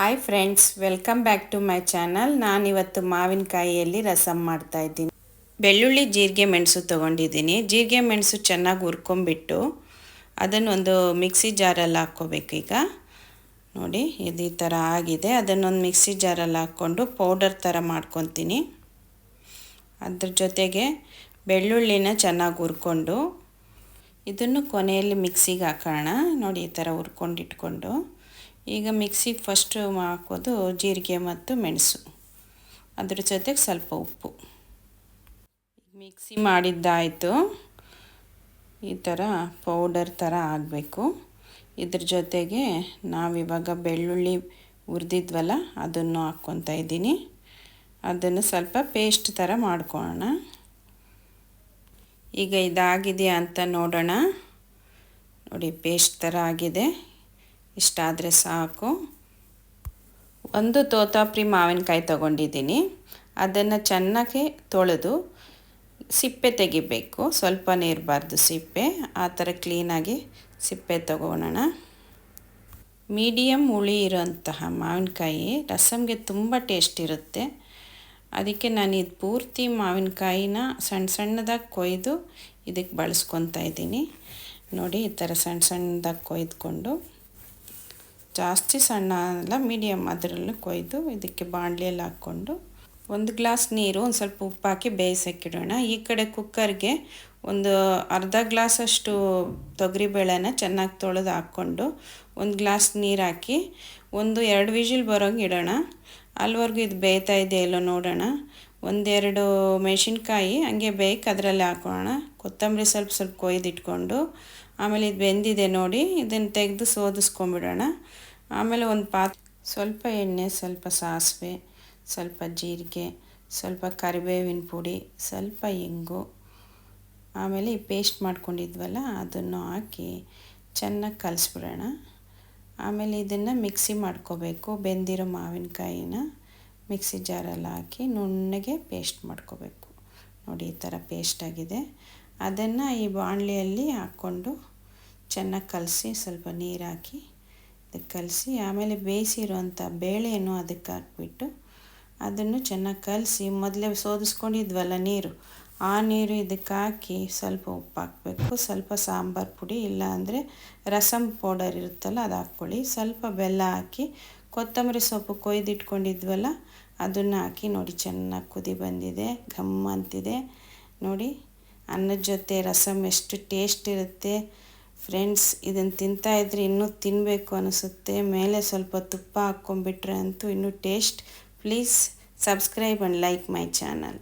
Hi friends welcome back to my channel ನಾನಿವತ್ತು ಮಾವಿನಕಾಯಿಯಲ್ಲಿ ರಸಮ್ ಮಾಡ್ತಾ ಇದ್ದೀನಿ. ಬೆಳ್ಳುಳ್ಳಿ ಜೀರಿಗೆ ಮೆಣಸು ತೊಗೊಂಡಿದ್ದೀನಿ. ಜೀರಿಗೆ ಮೆಣಸು ಚೆನ್ನಾಗಿ ಹುರ್ಕೊಂಬಿಟ್ಟು ಅದನ್ನೊಂದು ಮಿಕ್ಸಿ ಜಾರಲ್ಲಿ ಹಾಕ್ಕೋಬೇಕು ಈಗ. ನೋಡಿ, ಇದು ಈ ಥರ ಆಗಿದೆ. ಅದನ್ನೊಂದು ಮಿಕ್ಸಿ ಜಾರಲ್ಲಿ ಹಾಕ್ಕೊಂಡು ಪೌಡರ್ ಥರ ಮಾಡ್ಕೊತೀನಿ ಅದ್ರ ಜೊತೆಗೆ ಬೆಳ್ಳುಳ್ಳಿನ ಚೆನ್ನಾಗಿ ಹುರ್ಕೊಂಡು ಇದನ್ನು ಕೊನೆಯಲ್ಲಿ ಮಿಕ್ಸಿಗೆ ಹಾಕೋಣ. ನೋಡಿ, ಈ ಥರ ಹುರ್ಕೊಂಡಿಟ್ಕೊಂಡು ಈಗ ಮಿಕ್ಸಿಗೆ ಫಸ್ಟು ಹಾಕೋದು ಜೀರಿಗೆ ಮತ್ತು ಮೆಣಸು. ಅದ್ರ ಜೊತೆಗೆ ಸ್ವಲ್ಪ ಉಪ್ಪು. ಮಿಕ್ಸಿ ಮಾಡಿದ್ದಾಯಿತು. ಈ ಥರ ಪೌಡರ್ ಥರ ಆಗಬೇಕು. ಇದ್ರ ಜೊತೆಗೆ ನಾವಿವಾಗ ಬೆಳ್ಳುಳ್ಳಿ ಹುರಿದಿದ್ವಲ್ಲ, ಅದನ್ನು ಹಾಕ್ಕೊತಾ ಇದ್ದೀನಿ. ಅದನ್ನು ಸ್ವಲ್ಪ ಪೇಸ್ಟ್ ಥರ ಮಾಡ್ಕೊಳ್ಳೋಣ. ಈಗ ಇದಾಗಿದೆಯಾ ಅಂತ ನೋಡೋಣ. ನೋಡಿ ಪೇಸ್ಟ್ ಥರ ಆಗಿದೆ. ಇಷ್ಟಾದರೆ ಸಾಕು. ಒಂದು ತೋತಾಪ್ರಿ ಮಾವಿನಕಾಯಿ ತಗೊಂಡಿದ್ದೀನಿ. ಅದನ್ನು ಚೆನ್ನಾಗಿ ತೊಳೆದು ಸಿಪ್ಪೆ ತೆಗಿಬೇಕು. ಸ್ವಲ್ಪನೇ ಇರಬಾರ್ದು ಸಿಪ್ಪೆ. ಆ ಥರ ಕ್ಲೀನಾಗಿ ಸಿಪ್ಪೆ ತಗೊಳ್ಳೋಣ ಮೀಡಿಯಮ್ ಹುಳಿ ಇರೋಂತಹ ಮಾವಿನಕಾಯಿ ರಸಮ್ಗೆ ತುಂಬ ಟೇಸ್ಟ್ ಇರುತ್ತೆ. ಅದಕ್ಕೆ ನಾನು ಇದು ಪೂರ್ತಿ ಮಾವಿನಕಾಯಿನ ಸಣ್ಣ ಸಣ್ಣದಾಗಿ ಕೊಯ್ದು ಇದಕ್ಕೆ ಬಳಸ್ಕೊತಾ ಇದ್ದೀನಿ. ನೋಡಿ ಈ ಥರ ಸಣ್ಣ ಸಣ್ಣದಾಗಿ ಕೊಯ್ದುಕೊಂಡು ಜಾಸ್ತಿ ಸಣ್ಣ ಅಲ್ಲ ಮೀಡಿಯಮ್ ಅದರಲ್ಲೂ ಕೊಯ್ದು ಇದಕ್ಕೆ ಬಾಣಲೆಯಲ್ಲಿ ಹಾಕ್ಕೊಂಡು ಒಂದು ಗ್ಲಾಸ್ ನೀರು, ಒಂದು ಸ್ವಲ್ಪ ಉಪ್ಪು ಹಾಕಿ ಬೇಯಿಸೋಕ್ಕಿಡೋಣ. ಈ ಕಡೆ ಕುಕ್ಕರ್ಗೆ ಒಂದು ಅರ್ಧ ಗ್ಲಾಸಷ್ಟು ತೊಗರಿಬೇಳೆನ ಚೆನ್ನಾಗಿ ತೊಳೆದು ಹಾಕ್ಕೊಂಡು ಒಂದು ಗ್ಲಾಸ್ ನೀರು ಹಾಕಿ ಒಂದು ಎರಡು ವಿಜಿಲ್ ಬರೋಂಗೆ ಇಡೋಣ. ಅಲ್ಲಿವರೆಗೂ ಇದು ಬೇಯ್ತಾ ಇದೆಯಾ ಇಲ್ಲೋ ನೋಡೋಣ. ಒಂದೆರಡು ಮೆಣಸಿನ್ಕಾಯಿ ಹಂಗೆ ಬೇಯ್ಕ್ ಅದರಲ್ಲಿ ಹಾಕೋಣ. ಕೊತ್ತಂಬರಿ ಸ್ವಲ್ಪ ಸ್ವಲ್ಪ ಕೊಯ್ದಿಟ್ಕೊಂಡು ಆಮೇಲೆ ಇದು ಬೆಂದಿದೆ ನೋಡಿ, ಇದನ್ನು ತೆಗೆದು ಸೋದಿಸ್ಕೊಂಬಿಡೋಣ. ಆಮೇಲೆ ಒಂದು ಪಾತ್, ಸ್ವಲ್ಪ ಎಣ್ಣೆ, ಸ್ವಲ್ಪ ಸಾಸಿವೆ, ಸ್ವಲ್ಪ ಜೀರಿಗೆ, ಸ್ವಲ್ಪ ಕರಿಬೇವಿನ ಪುಡಿ, ಸ್ವಲ್ಪ ಇಂಗು, ಆಮೇಲೆ ಈ ಪೇಸ್ಟ್ ಮಾಡ್ಕೊಂಡಿದ್ವಲ್ಲ, ಅದನ್ನು ಹಾಕಿ ಚೆನ್ನಾಗಿ ಕಲಿಸ್ಬಿಡೋಣ. ಆಮೇಲೆ ಇದನ್ನು ಮಿಕ್ಸಿ ಮಾಡ್ಕೋಬೇಕು, ಬೆಂದಿರೋ ಮಾವಿನಕಾಯಿನ ಮಿಕ್ಸಿ ಜಾರಲ್ಲಿ ಹಾಕಿ ನುಣ್ಣಗೆ ಪೇಸ್ಟ್ ಮಾಡ್ಕೋಬೇಕು. ನೋಡಿ, ಈ ಥರ ಪೇಸ್ಟ್ ಆಗಿದೆ. ಅದನ್ನು ಈ ಬಾಣಲೆಯಲ್ಲಿ ಹಾಕ್ಕೊಂಡು ಚೆನ್ನಾಗಿ ಕಲಸಿ ಸ್ವಲ್ಪ ನೀರು ಹಾಕಿ ಅದಕ್ಕೆ ಕಲಸಿ, ಆಮೇಲೆ ಬೇಯಿಸಿರುವಂಥ ಬೇಳೆಯನ್ನು ಅದಕ್ಕೆ ಹಾಕ್ಬಿಟ್ಟು ಅದನ್ನು ಚೆನ್ನಾಗಿ ಕಲಸಿ, ಮೊದಲೇ ಸೋದಿಸ್ಕೊಂಡಿದ್ವಲ್ಲ ನೀರು, ಆ ನೀರು ಇದಕ್ಕೆ ಹಾಕಿ ಸ್ವಲ್ಪ ಉಪ್ಪು ಹಾಕಬೇಕು, ಸ್ವಲ್ಪ ಸಾಂಬಾರು ಪುಡಿ ಇಲ್ಲ ಅಂದರೆ ರಸಮ್ ಪೌಡರ್ ಇರುತ್ತಲ್ಲ ಅದು ಹಾಕ್ಕೊಳ್ಳಿ, ಸ್ವಲ್ಪ ಬೆಲ್ಲ ಹಾಕಿ, ಕೊತ್ತಂಬರಿ ಸೊಪ್ಪು ಕೊಯ್ದಿಟ್ಕೊಂಡಿದ್ವಲ್ಲ ಅದನ್ನು ಹಾಕಿ ನೋಡಿ ಚೆನ್ನಾಗಿ ಕುದಿ ಬಂದಿದೆ, ಘಮ್ ಅಂತಿದೆ. ನೋಡಿ, ಅನ್ನದ ಜೊತೆ ರಸಮ್ ಎಷ್ಟು ಟೇಸ್ಟ್ ಇರುತ್ತೆ. ಫ್ರೆಂಡ್ಸ್ ಇದನ್ನು ತಿಂತಾಯಿದ್ರೆ ಇನ್ನೂ ತಿನ್ನಬೇಕು ಅನಿಸುತ್ತೆ. ಮೇಲೆ ಸ್ವಲ್ಪ ತುಪ್ಪ ಹಾಕ್ಕೊಂಬಿಟ್ರೆ ಅಂತೂ ಇನ್ನೂ taste please subscribe and like my channel